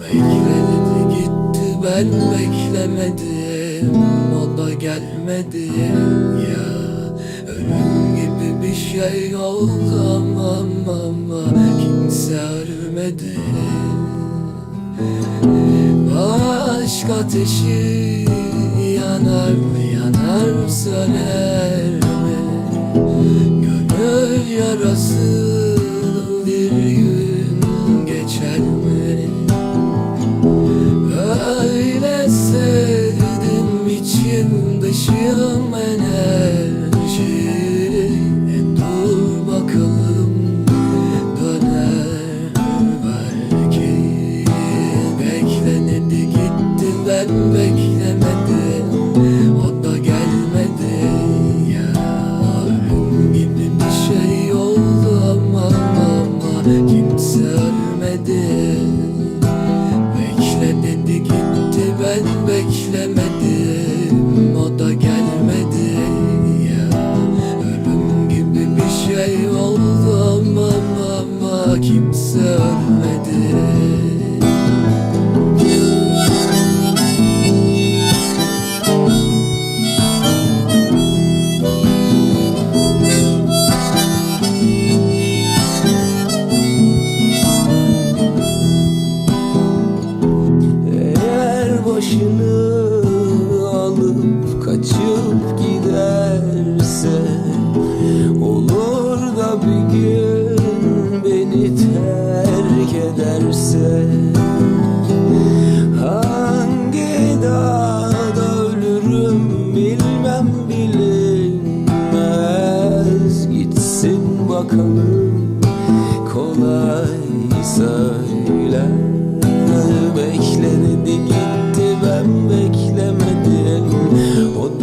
Bekledi gitti. Ben beklemedim O da gelmedi. Ya Ölüm gibi bir şey oldu ama ama Kimse ölmedi. Aşk ateşi yanar mı? Yanar söner Kimse ölmedi you know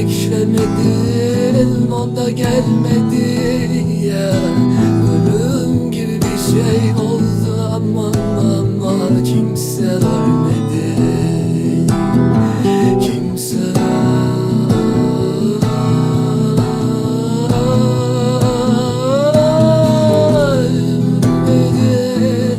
ben beklemedim O da gelmedi ya. Ölüm gibi bir şey oldu ama ama kimse ölmedi Kimse ölmedi. Ölmedi